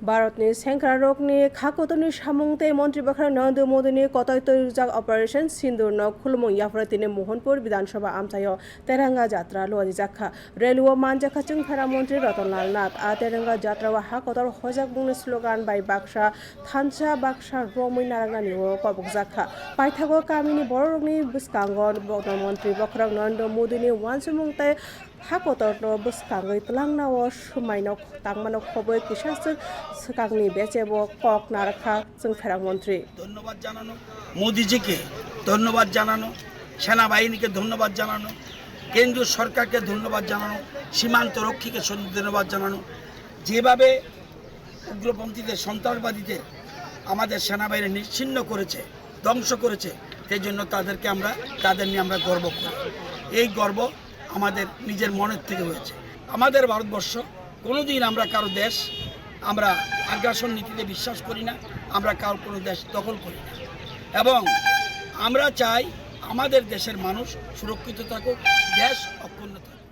ભારતની શેંકરા રોગની ખાકોતોની સામુંગતે મંત્રી બખરા નરેન્દ્ર મોદીની કતયતરી જાગ ઓપરેશન સિંદુરનો ખુલમું યાફરતીને મોહનપુર વિધાનસભા આમસાયો તેરંગા જાત્રા લોજી જાખા રેલવો માનજાખા ચુંખારા મંત્રી રતનલાલ નાથ આ તેરંગા જાત્રા હાકોતર হজাক বুংনি স্লোগান বাই বাক্সা থানসা বাক্সা রমই নারাঙ্গা নিব কবক জাখা পাইথাগো কামিনী বড় রোগনি বুসকাঙ্গন মন্ত্রী বখরং Narendra মোদীনি ওয়ানসুমুংতাই hakotorno bwskangi tlangna shumaino tangmano khoboi kisasuk skangni becebo kok narakha chung pherang মন্ত্রী ধন্যবাদ জানানো মোদিজিকে ধন্যবাদ জানানো সেনাবাহিনীকে ধন্যবাদ জানানো কেন্দ্রীয় সরকারকে ধন্যবাদ জানানো সীমান্ত রক্ষীকে ধন্যবাদ জানানো যেভাবে উগ্রপন্থীদের সন্ত্রাসবাদীদের আমাদের সেনাবাহিনী নিশ্চিন্ন করেছে ধ্বংস করেছে সেই জন্য তাদেরকে আমরা তাদের নিয়ে আমরা গর্ব করি এই গর্ব আমাদের নিজের মনের থেকে হয়েছে। আমাদের ভারতবর্ষ, কোনোদিন আমরা কারও দেশ আমরা আগ্রাসন নীতিতে বিশ্বাস করি না, আমরা কারও কোনো দেশ দখল করি না। এবং আমরা চাই আমাদের দেশের মানুষ সুরক্ষিত থাকুক, দেশ অক্ষুণ্ণ থাকুক।